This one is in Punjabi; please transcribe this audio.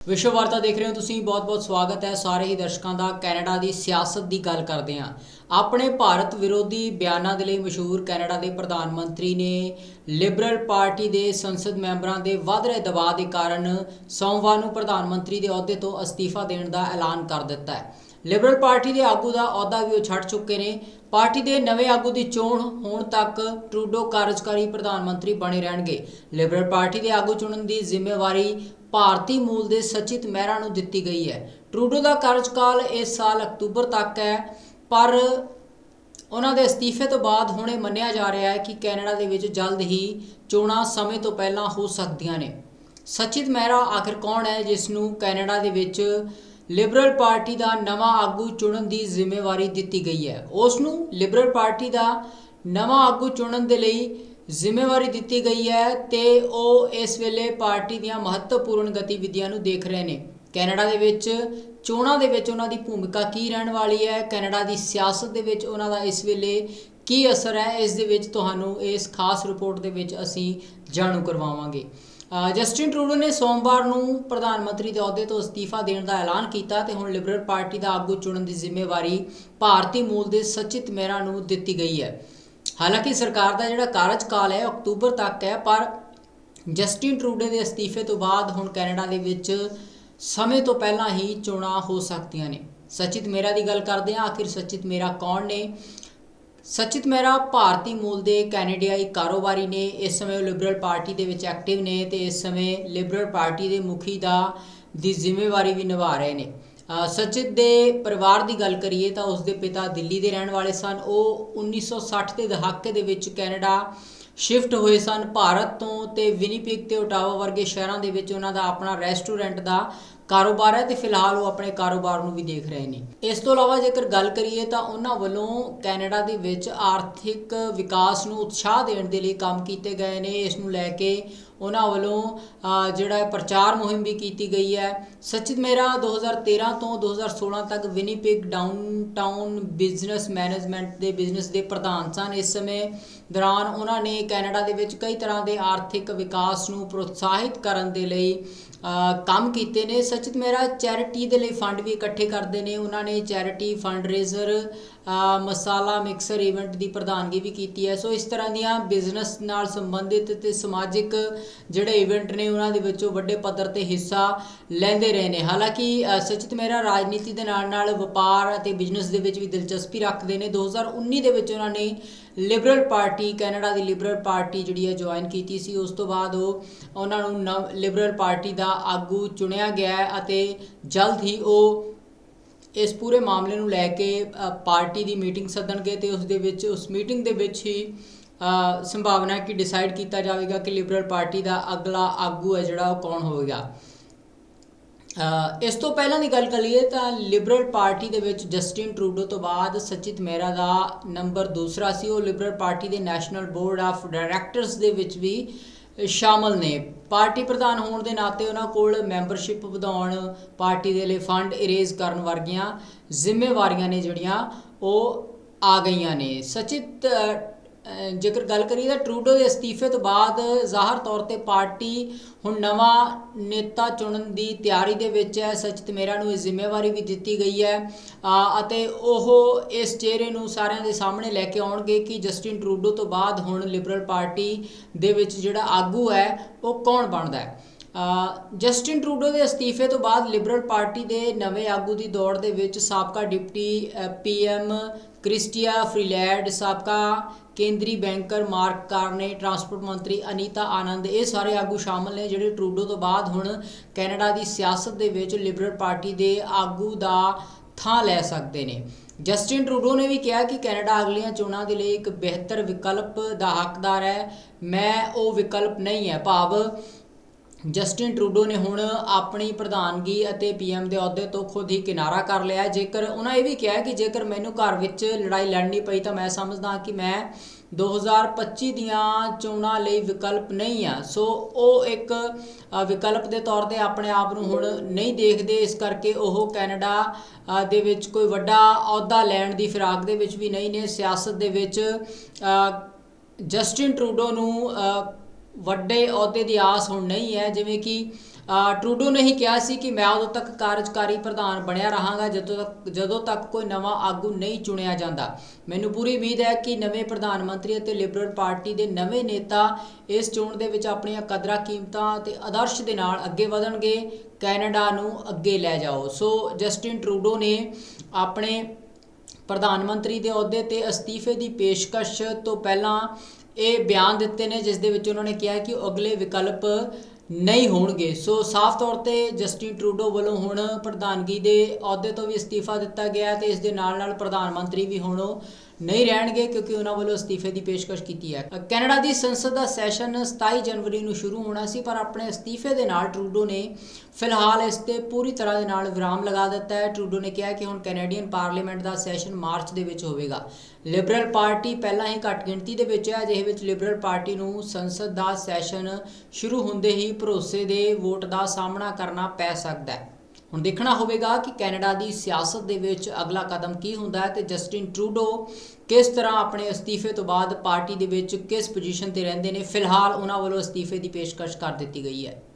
ਵਿਸ਼ਵ ਵਾਰਤਾ ਦੇਖ ਰਹੇ ਹੋ ਤੁਸੀਂ, ਬਹੁਤ-ਬਹੁਤ ਸਵਾਗਤ ਹੈ ਸਾਰੇ ਹੀ ਦਰਸ਼ਕਾਂ ਦਾ, ਕੈਨੇਡਾ ਦੀ ਸਿਆਸਤ ਦੀ ਗੱਲ ਕਰਦੇ ਹਾਂ। ਆਪਣੇ ਭਾਰਤ ਵਿਰੋਧੀ ਬਿਆਨਾਂ ਦੇ ਲਈ ਮਸ਼ਹੂਰ ਕੈਨੇਡਾ ਦੇ ਪ੍ਰਧਾਨ ਮੰਤਰੀ ਨੇ ਲਿਬਰਲ ਪਾਰਟੀ ਦੇ ਸੰਸਦ ਮੈਂਬਰਾਂ ਦੇ ਵੱਧ ਰਹੇ ਦਬਾਅ ਦੇ ਕਾਰਨ ਸੋਮਵਾਰ ਨੂੰ ਪ੍ਰਧਾਨ ਮੰਤਰੀ ਦੇ ਅਹੁਦੇ ਤੋਂ ਅਸਤੀਫਾ ਦੇਣ ਦਾ ਐਲਾਨ ਕਰ ਦਿੱਤਾ ਹੈ। ਲਿਬਰਲ ਪਾਰਟੀ ਦੇ ਆਗੂ ਦਾ ਅਹੁਦਾ ਵੀ ਉਹ ਛੱਡ ਚੁੱਕੇ ਨੇ। ਪਾਰਟੀ ਦੇ ਨਵੇਂ ਆਗੂ ਦੀ ਚੋਣ ਹੋਣ ਤੱਕ ਟਰੂਡੋ ਕਾਰਜਕਾਰੀ ਪ੍ਰਧਾਨ ਮੰਤਰੀ ਬਣੇ ਰਹਿਣਗੇ। ਲਿਬਰਲ ਪਾਰਟੀ ਦੇ ਆਗੂ ਚੁਣਨ ਦੀ ਜ਼ਿੰਮੇਵਾਰੀ ਭਾਰਤੀ ਮੂਲ ਦੇ ਸਚਿਤ ਮਹਿਰਾ ਨੂੰ ਦਿੱਤੀ ਗਈ ਹੈ। ਟਰੂਡੋ ਦਾ ਕਾਰਜਕਾਲ ਇਸ ਸਾਲ ਅਕਤੂਬਰ ਤੱਕ ਹੈ, ਪਰ ਉਹਨਾਂ ਦੇ ਅਸਤੀਫੇ ਤੋਂ ਬਾਅਦ ਹੁਣ ਇਹ ਮੰਨਿਆ ਜਾ ਰਿਹਾ ਹੈ ਕਿ ਕੈਨੇਡਾ ਦੇ ਵਿੱਚ ਜਲਦ ਹੀ ਚੋਣਾਂ ਸਮੇਂ ਤੋਂ ਪਹਿਲਾਂ ਹੋ ਸਕਦੀਆਂ ਨੇ। ਸਚਿਤ ਮਹਿਰਾ ਆਖਿਰ ਕੌਣ ਹੈ, ਜਿਸ ਨੂੰ ਕੈਨੇਡਾ ਦੇ ਵਿੱਚ ਲਿਬਰਲ ਪਾਰਟੀ ਦਾ ਨਵਾਂ ਆਗੂ ਚੁਣਨ ਦੀ ਜ਼ਿੰਮੇਵਾਰੀ ਦਿੱਤੀ ਗਈ ਹੈ। ਉਸ ਨੂੰ ਲਿਬਰਲ ਪਾਰਟੀ ਦਾ ਨਵਾਂ ਆਗੂ ਚੁਣਨ ਦੇ ਲਈ ਜ਼ਿੰਮੇਵਾਰੀ ਦਿੱਤੀ ਗਈ ਹੈ ਤੇ ਉਹ ਇਸ ਵੇਲੇ ਪਾਰਟੀ ਦੀਆਂ ਮਹੱਤਵਪੂਰਨ ਗਤੀਵਿਧੀਆਂ ਨੂੰ ਦੇਖ ਰਹੇ ਨੇ। ਕੈਨੇਡਾ ਦੇ ਵਿੱਚ ਚੋਣਾਂ ਦੇ ਵਿੱਚ ਉਹਨਾਂ ਦੀ ਭੂਮਿਕਾ ਕੀ ਰਹਿਣ ਵਾਲੀ ਹੈ? ਕੈਨੇਡਾ ਦੀ ਸਿਆਸਤ ਦੇ ਵਿੱਚ ਉਹਨਾਂ ਦਾ ਇਸ ਵੇਲੇ ਕੀ ਅਸਰ ਹੈ? ਇਸ ਦੇ ਵਿੱਚ ਤੁਹਾਨੂੰ ਇਸ ਖਾਸ ਰਿਪੋਰਟ ਦੇ ਵਿੱਚ ਅਸੀਂ ਜਾਣੂ ਕਰਵਾਵਾਂਗੇ। ਜਸਟਿਨ ਟਰੂਡੋ ਨੇ ਸੋਮਵਾਰ ਨੂੰ ਪ੍ਰਧਾਨ ਮੰਤਰੀ ਦੇ ਅਹੁਦੇ ਤੋਂ ਅਸਤੀਫਾ ਦੇਣ ਦਾ ਐਲਾਨ ਕੀਤਾ ਤੇ ਹੁਣ ਲਿਬਰਲ ਪਾਰਟੀ ਦਾ ਆਗੂ ਚੁਣਨ ਦੀ ਜ਼ਿੰਮੇਵਾਰੀ ਭਾਰਤੀ ਮੂਲ ਦੇ ਸਚਿਤ ਮਹਿਰਾ ਨੂੰ ਦਿੱਤੀ ਗਈ ਹੈ। ਹਾਲਾਂਕਿ ਸਰਕਾਰ ਦਾ ਜਿਹੜਾ ਕਾਰਜਕਾਲ ਹੈ, ਅਕਤੂਬਰ ਤੱਕ ਹੈ, ਪਰ ਜਸਟਿਨ ਟਰੂਡੋ ਦੇ ਅਸਤੀਫੇ ਤੋਂ ਬਾਅਦ ਹੁਣ ਕੈਨੇਡਾ ਦੇ ਵਿੱਚ ਸਮੇਂ ਤੋਂ ਪਹਿਲਾਂ ਹੀ ਚੋਣਾਂ ਹੋ ਸਕਦੀਆਂ ਨੇ। ਸਚਿਤ ਮੇਰਾ ਦੀ ਗੱਲ ਕਰਦੇ ਹਾਂ, ਆਖਿਰ ਸਚਿਤ ਮੇਰਾ ਕੌਣ ਨੇ? ਸਚਿਤ ਮਹਿਰਾ ਭਾਰਤੀ ਮੂਲ ਦੇ ਕੈਨੇਡੀਆਈ ਕਾਰੋਬਾਰੀ ਨੇ ਇਸ ਸਮੇਂ ਉਹ ਲਿਬਰਲ ਪਾਰਟੀ ਦੇ ਵਿੱਚ ਐਕਟਿਵ ਨੇ ਤੇ ਇਸ ਸਮੇਂ ਲਿਬਰਲ ਪਾਰਟੀ ਦੇ ਮੁਖੀ ਦਾ ਦੀ ਜ਼ਿੰਮੇਵਾਰੀ ਵੀ ਨਿਭਾ ਰਹੇ ਨੇ। ਸਚਿਤ ਦੇ ਪਰਿਵਾਰ ਦੀ ਗੱਲ ਕਰੀਏ ਤਾਂ ਉਸ ਦੇ ਪਿਤਾ ਦਿੱਲੀ ਦੇ ਰਹਿਣ ਵਾਲੇ ਸਨ। ਉਹ 1960 ਦੇ ਦਹਾਕੇ ਦੇ ਵਿੱਚ ਕੈਨੇਡਾ ਸ਼ਿਫਟ ਹੋਏ ਸਨ। ਭਾਰਤ ਤੋਂ ਤੇ ਵਿਨੀਪਿਗ ਤੇ ਓਟਾਵਾ ਵਰਗੇ ਸ਼ਹਿਰਾਂ ਦੇ ਵਿੱਚ ਉਹਨਾਂ ਦਾ ਆਪਣਾ ਰੈਸਟੋਰੈਂਟ ਦਾ ਕਾਰੋਬਾਰ ਹੈ ਤੇ ਫਿਲਹਾਲ ਉਹ ਆਪਣੇ ਕਾਰੋਬਾਰ ਨੂੰ ਵੀ ਦੇਖ ਰਹੇ ਨੇ। ਇਸ ਤੋਂ ਇਲਾਵਾ ਜੇਕਰ ਗੱਲ ਕਰੀਏ ਤਾਂ ਉਹਨਾਂ ਵੱਲੋਂ ਕੈਨੇਡਾ ਦੇ ਵਿੱਚ ਆਰਥਿਕ ਵਿਕਾਸ ਨੂੰ ਉਤਸ਼ਾਹ ਦੇਣ ਦੇ ਲਈ ਕੰਮ ਕੀਤੇ ਗਏ ਨੇ। ਇਸ ਨੂੰ ਲੈ ਕੇ ਉਹਨਾਂ ਵੱਲੋਂ ਜਿਹੜਾ ਪ੍ਰਚਾਰ ਮੁਹਿੰਮ ਵੀ ਕੀਤੀ ਗਈ ਹੈ। ਸਚਿਤ ਮੇਰਾ 2013 ਤੋਂ 2016 ਤੱਕ ਵਿਨੀਪਿਗ ਡਾਊਨਟਾਊਨ ਬਿਜ਼ਨਸ ਮੈਨੇਜਮੈਂਟ ਦੇ ਬਿਜ਼ਨਸ ਦੇ ਪ੍ਰਧਾਨ ਸਨ। ਇਸ ਸਮੇਂ ਦੌਰਾਨ ਉਹਨਾਂ ਨੇ ਕੈਨੇਡਾ ਦੇ ਵਿੱਚ ਕਈ ਤਰ੍ਹਾਂ ਦੇ ਆਰਥਿਕ ਵਿਕਾਸ ਨੂੰ ਪ੍ਰੋਤਸਾਹਿਤ ਕਰਨ ਦੇ ਲਈ ਕੰਮ ਕੀਤੇ ਨੇ। ਸਚਿਤ ਮੇਰਾ ਚੈਰਿਟੀ ਦੇ ਲਈ ਫੰਡ ਵੀ ਇਕੱਠੇ ਕਰਦੇ ਨੇ। ਉਹਨਾਂ ਨੇ charity fund raiser masala mixer event ਦੀ ਪ੍ਰਧਾਨਗੀ ਵੀ ਕੀਤੀ ਹੈ। ਸੋ ਇਸ ਤਰ੍ਹਾਂ ਦੀਆਂ ਬਿਜ਼ਨਸ ਨਾਲ ਸੰਬੰਧਿਤ ਤੇ ਸਮਾਜਿਕ ਜਿਹੜੇ ਇਵੈਂਟ ਨੇ, ਉਹਨਾਂ ਦੇ ਵਿੱਚੋਂ ਵੱਡੇ ਪੱਧਰ ਤੇ ਹਿੱਸਾ ਲੈਂਦੇ ਰਹੇ ਨੇ। ਹਾਲਾਂਕਿ ਸਚਿਤ ਮੇਰਾ ਰਾਜਨੀਤੀ ਦੇ ਨਾਲ ਨਾਲ ਵਪਾਰ ਅਤੇ ਬਿਜ਼ਨਸ ਦੇ ਵਿੱਚ ਵੀ ਦਿਲਚਸਪੀ ਰੱਖਦੇ ਨੇ। 2019 ਦੇ ਵਿੱਚ ਉਹਨਾਂ ਨੇ ਲਿਬਰਲ ਪਾਰਟੀ ਕੈਨੇਡਾ ਦੀ ਲਿਬਰਲ ਪਾਰਟੀ ਜਿਹੜੀ ਹੈ ਜੁਆਇਨ ਕੀਤੀ ਸੀ, ਉਸ ਤੋਂ ਬਾਅਦ ਉਹ ਉਹਨਾਂ ਨੂੰ ਨਵ ਲਿਬਰਲ ਪਾਰਟੀ ਦਾ ਆਗੂ ਚੁਣਿਆ ਗਿਆ ਅਤੇ ਜਲਦ ਹੀ ਉਹ ਇਸ ਪੂਰੇ ਮਾਮਲੇ ਨੂੰ ਲੈ ਕੇ ਪਾਰਟੀ ਦੀ ਮੀਟਿੰਗ ਸੱਦਣਗੇ ਤੇ ਉਸ ਦੇ ਵਿੱਚ, ਉਸ ਮੀਟਿੰਗ ਦੇ ਵਿੱਚ ਹੀ ਸੰਭਾਵਨਾ ਹੈ ਕਿ ਡਿਸਾਈਡ ਕੀਤਾ ਜਾਵੇਗਾ ਕਿ ਲਿਬਰਲ ਪਾਰਟੀ ਦਾ ਅਗਲਾ ਆਗੂ ਹੈ ਜਿਹੜਾ ਉਹ ਕੌਣ ਹੋਵੇਗਾ। ਇਸ ਤੋਂ ਪਹਿਲਾਂ ਦੀ ਗੱਲ ਕਰੀਏ ਤਾਂ ਲਿਬਰਲ ਪਾਰਟੀ ਦੇ ਵਿੱਚ ਜਸਟਿਨ ਟਰੂਡੋ ਤੋਂ ਬਾਅਦ ਸਚਿਤ ਮਹਿਰਾ ਦਾ ਨੰਬਰ ਦੂਸਰਾ ਸੀ। ਉਹ ਲਿਬਰਲ ਪਾਰਟੀ ਦੇ ਨੈਸ਼ਨਲ ਬੋਰਡ ਆਫ ਡਾਇਰੈਕਟਰਸ ਦੇ ਵਿੱਚ ਵੀ ਸ਼ਾਮਲ ਨੇ। ਪਾਰਟੀ ਪ੍ਰਧਾਨ ਹੋਣ ਦੇ ਨਾਤੇ ਉਹਨਾਂ ਕੋਲ ਮੈਂਬਰਸ਼ਿਪ ਵਧਾਉਣ, ਪਾਰਟੀ ਦੇ ਲਈ ਫੰਡ ਇਰੇਜ਼ ਕਰਨ ਵਰਗੀਆਂ ਜ਼ਿੰਮੇਵਾਰੀਆਂ ਨੇ ਜਿਹੜੀਆਂ ਉਹ ਆ ਗਈਆਂ ਨੇ। ਸਚਿਤ ਜੇਕਰ ਗੱਲ ਕਰੀਏ ਤਾਂ ਟਰੂਡੋ ਦੇ ਅਸਤੀਫੇ ਤੋਂ ਬਾਅਦ ਜ਼ਾਹਰ ਤੌਰ ਤੇ ਪਾਰਟੀ ਹੁਣ ਨਵਾਂ ਨੇਤਾ ਚੁਣਨ ਦੀ ਤਿਆਰੀ ਦੇ ਵਿੱਚ ਹੈ। ਸਚਿਤ ਮੇਰਾ ਨੂੰ ਇਹ ਜ਼ਿੰਮੇਵਾਰੀ ਵੀ ਦਿੱਤੀ ਗਈ ਹੈ। ਅਤੇ ਉਹ ਇਸ ਚਿਹਰੇ ਨੂੰ ਸਾਰਿਆਂ ਦੇ ਸਾਹਮਣੇ ਲੈ ਕੇ ਆਉਣਗੇ ਕਿ ਜਸਟਿਨ ਟਰੂਡੋ ਤੋਂ ਬਾਅਦ ਹੁਣ ਲਿਬਰਲ ਪਾਰਟੀ ਦੇ ਵਿੱਚ ਜਿਹੜਾ ਆਗੂ ਹੈ, ਉਹ ਕੌਣ ਬਣਦਾ ਹੈ। ਜਸਟਿਨ ਟਰੂਡੋ ਦੇ ਅਸਤੀਫੇ ਤੋਂ ਬਾਅਦ ਲਿਬਰਲ ਪਾਰਟੀ ਦੇ ਨਵੇਂ ਆਗੂ ਦੀ ਦੌੜ ਦੇ ਵਿੱਚ ਸਾਬਕਾ ਡਿਪਟੀ ਪੀਐਮ ਕ੍ਰਿਸਟੀਆ ਫ੍ਰੀਲੈਂਡ, ਸਾਬਕਾ ਕੇਂਦਰੀ ਬੈਂਕਰ ਮਾਰਕ ਕਾਰਨੇ, ਟਰਾਂਸਪੋਰਟ ਮੰਤਰੀ ਅਨੀਤਾ ਆਨੰਦ, ਇਹ ਸਾਰੇ ਆਗੂ ਸ਼ਾਮਲ ਨੇ ਜਿਹੜੇ ਟਰੂਡੋ ਤੋਂ ਬਾਅਦ ਹੁਣ ਕੈਨੇਡਾ ਦੀ ਸਿਆਸਤ ਦੇ ਵਿੱਚ ਲਿਬਰਲ ਪਾਰਟੀ ਦੇ ਆਗੂ ਦਾ ਥਾਂ ਲੈ ਸਕਦੇ ਨੇ। ਜਸਟਿਨ ਟਰੂਡੋ ਨੇ ਵੀ ਕਿਹਾ ਕਿ ਕੈਨੇਡਾ ਅਗਲੀਆਂ ਚੋਣਾਂ ਦੇ ਲਈ ਇੱਕ ਬਿਹਤਰ ਵਿਕਲਪ ਦਾ ਹੱਕਦਾਰ ਹੈ। ਮੈਂ ਉਹ ਵਿਕਲਪ ਨਹੀਂ ਹੈ। ਭਾਵ ਜਸਟਿਨ ਟਰੂਡੋ ਨੇ ਹੁਣ ਆਪਣੀ ਪ੍ਰਧਾਨਗੀ ਅਤੇ ਪੀਐਮ ਦੇ ਅਹੁਦੇ ਤੋਂ ਖੁਦ ਹੀ ਕਿਨਾਰਾ ਕਰ ਲਿਆ ਜੇਕਰ ਉਹਨਾਂ ਇਹ ਵੀ ਕਿਹਾ ਕਿ ਜੇਕਰ ਮੈਨੂੰ ਘਰ ਵਿੱਚ ਲੜਾਈ ਲੜਨੀ ਪਈ ਤਾਂ ਮੈਂ ਸਮਝਦਾ ਕਿ ਮੈਂ 2025 ਦੀਆਂ ਚੋਣਾਂ ਲਈ ਵਿਕਲਪ ਨਹੀਂ ਆ ਸੋ ਉਹ ਇੱਕ ਵਿਕਲਪ ਦੇ ਤੌਰ ਤੇ ਆਪਣੇ ਆਪ ਨੂੰ ਹੁਣ ਨਹੀਂ ਦੇਖਦੇ। ਇਸ ਕਰਕੇ ਉਹ ਕੈਨੇਡਾ ਦੇ ਵਿੱਚ ਕੋਈ ਵੱਡਾ ਅਹੁਦਾ ਲੈਣ ਦੀ ਫਿਰਾਕ ਦੇ ਵਿੱਚ ਵੀ ਨਹੀਂ ਨੇ। ਸਿਆਸਤ ਦੇ ਵਿੱਚ ਜਸਟਿਨ ਟਰੂਡੋ ਨੂੰ ਵੱਡੇ ਅਹੁਦੇ ਦੀ ਆਸ ਹੁਣ ਨਹੀਂ ਹੈ, ਜਿਵੇਂ ਕਿ ਟਰੂਡੋ ਨੇ ਹੀ ਕਿਹਾ ਸੀ ਕਿ ਮੈਂ ਉਦੋਂ ਤੱਕ ਕਾਰਜਕਾਰੀ ਪ੍ਰਧਾਨ ਬਣਿਆ ਰਹਾਂਗਾ, ਜਦੋਂ ਤੱਕ ਜਦੋਂ ਤੱਕ ਕੋਈ ਨਵਾਂ ਆਗੂ ਨਹੀਂ ਚੁਣਿਆ ਜਾਂਦਾ। ਮੈਨੂੰ ਪੂਰੀ ਉਮੀਦ ਹੈ ਕਿ ਨਵੇਂ ਪ੍ਰਧਾਨ ਮੰਤਰੀ ਅਤੇ ਲਿਬਰਲ ਪਾਰਟੀ ਦੇ ਨਵੇਂ ਨੇਤਾ ਇਸ ਚੋਣ ਦੇ ਵਿੱਚ ਆਪਣੀਆਂ ਕਦਰਾਂ, ਕੀਮਤਾਂ ਤੇ ਆਦਰਸ਼ ਦੇ ਨਾਲ ਅੱਗੇ ਵਧਣਗੇ, ਕੈਨੇਡਾ ਨੂੰ ਅੱਗੇ ਲੈ ਜਾਓ। ਸੋ ਜਸਟਿਨ ਟਰੂਡੋ ਨੇ ਆਪਣੇ ਪ੍ਰਧਾਨ ਮੰਤਰੀ ਦੇ ਅਹੁਦੇ ਤੇ ਅਸਤੀਫੇ ਦੀ ਪੇਸ਼ਕਸ਼ ਤੋਂ ਪਹਿਲਾਂ ਇਹ ਬਿਆਨ ਦਿੱਤੇ ਨੇ ਜਿਸ ਦੇ ਵਿੱਚ ਉਹਨਾਂ ਨੇ ਕਿਹਾ ਕਿ ਅਗਲੇ ਵਿਕਲਪ ਨਹੀਂ ਹੋਣਗੇ। ਸੋ ਸਾਫ਼ ਤੌਰ ਤੇ ਜਸਟਿਨ ਟਰੂਡੋ ਵੱਲੋਂ ਹੁਣ ਪ੍ਰਧਾਨਗੀ ਦੇ ਅਹੁਦੇ ਤੋਂ ਵੀ ਅਸਤੀਫਾ ਦਿੱਤਾ ਗਿਆ ਤੇ ਇਸ ਦੇ ਨਾਲ ਨਾਲ ਪ੍ਰਧਾਨ ਮੰਤਰੀ ਵੀ ਹੁਣ ਨਹੀਂ ਰਹਿਣਗੇ ਕਿਉਂਕਿ ਉਹਨਾਂ ਵੱਲੋਂ ਅਸਤੀਫੇ ਦੀ ਪੇਸ਼ਕਸ਼ ਕੀਤੀ ਹੈ। ਕੈਨੇਡਾ ਦੀ ਸੰਸਦ ਦਾ ਸੈਸ਼ਨ 27 ਜਨਵਰੀ ਨੂੰ ਸ਼ੁਰੂ ਹੋਣਾ ਸੀ, ਪਰ ਆਪਣੇ ਅਸਤੀਫੇ ਦੇ ਨਾਲ ਟਰੂਡੋ ਨੇ ਫਿਲਹਾਲ ਇਸ ਤੇ ਪੂਰੀ ਤਰ੍ਹਾਂ ਦੇ ਨਾਲ ਵਿਰਾਮ ਲਗਾ ਦਿੱਤਾ ਹੈ। ਟਰੂਡੋ ਨੇ ਕਿਹਾ ਕਿ ਹੁਣ ਕੈਨੇਡੀਅਨ ਪਾਰਲੀਮੈਂਟ ਦਾ ਸੈਸ਼ਨ ਮਾਰਚ ਦੇ ਵਿੱਚ ਹੋਵੇਗਾ। ਲਿਬਰਲ ਪਾਰਟੀ ਪਹਿਲਾਂ ਹੀ ਘੱਟ ਗਿਣਤੀ ਦੇ ਵਿੱਚ ਹੈ ਜਿਹੇ ਵਿੱਚ ਲਿਬਰਲ ਪਾਰਟੀ ਨੂੰ ਸੰਸਦ ਦਾ ਸੈਸ਼ਨ ਸ਼ੁਰੂ ਹੁੰਦੇ ਹੀ ਭਰੋਸੇ ਦੇ ਵੋਟ ਦਾ ਸਾਹਮਣਾ ਕਰਨਾ ਪੈ ਸਕਦਾ ਹੈ। ਹੁਣ ਦੇਖਣਾ ਹੋਵੇਗਾ ਕਿ ਕੈਨੇਡਾ ਦੀ ਸਿਆਸਤ ਦੇ ਵਿੱਚ ਅਗਲਾ ਕਦਮ ਕੀ ਹੁੰਦਾ ਹੈ ਤੇ ਜਸਟਿਨ ਟਰੂਡੋ ਕਿਸ ਤਰ੍ਹਾਂ ਆਪਣੇ ਅਸਤੀਫੇ ਤੋਂ ਬਾਅਦ ਪਾਰਟੀ ਦੇ ਵਿੱਚ ਕਿਸ ਪੋਜੀਸ਼ਨ ਤੇ ਰਹਿੰਦੇ ਨੇ, ਫਿਲਹਾਲ ਉਹਨਾਂ ਵੱਲੋਂ ਅਸਤੀਫੇ ਦੀ ਪੇਸ਼ਕਸ਼ ਕਰ ਦਿੱਤੀ ਗਈ ਹੈ।